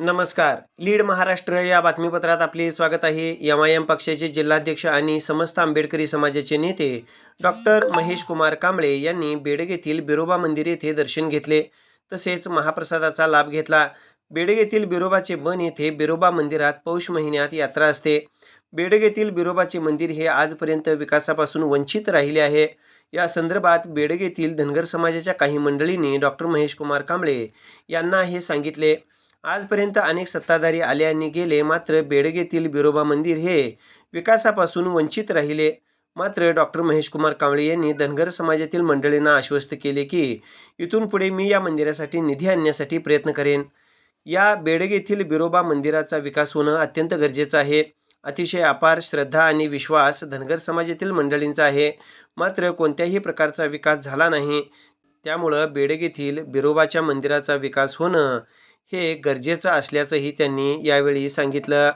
नमस्कार. लीड महाराष्ट्र या बातमीपत्रात आपले स्वागत आहे. एम आय एम पक्षाचे जिल्हाध्यक्ष आणि समस्त आंबेडकरी समाजाचे नेते डॉक्टर महेश कुमार कांबळे यांनी बेडग येथील बिरोबा मंदिर येथे दर्शन घेतले. तसेच महाप्रसादाचा लाभ घेतला. बेडग येथील बिरोबाचे बन येथे बिरोबा मंदिरात पौष महिन्यात यात्रा असते. बेडग येथील बिरोबाचे मंदिर हे आजपर्यंत विकासापासून वंचित राहिले आहे. या संदर्भात बेडग येथील धनगर समाजाच्या काही मंडळींनी डॉक्टर महेश कुमार कांबळे यांना हे सांगितले. आजपर्यंत अनेक सत्ताधारी आले आणि गेले मात्र बेडगेतील बिरोबा मंदिर हे विकासापासून वंचित राहिले. मात्र डॉक्टर महेशकुमार कांबळे यांनी धनगर समाजातील मंडळींना आश्वस्त केले की इथून पुढे मी या मंदिरासाठी निधी आणण्यासाठी प्रयत्न करेन. या बेडग येथील बिरोबा मंदिराचा विकास होणं अत्यंत गरजेचं आहे. अतिशय अपार श्रद्धा आणि विश्वास धनगर समाजातील मंडळींचा आहे. मात्र कोणत्याही प्रकारचा विकास झाला नाही. त्यामुळं बेडग येथील बिरोबाच्या मंदिराचा विकास होणं हे गरजेचं असल्याचंही त्यांनी यावेळी सांगितलं.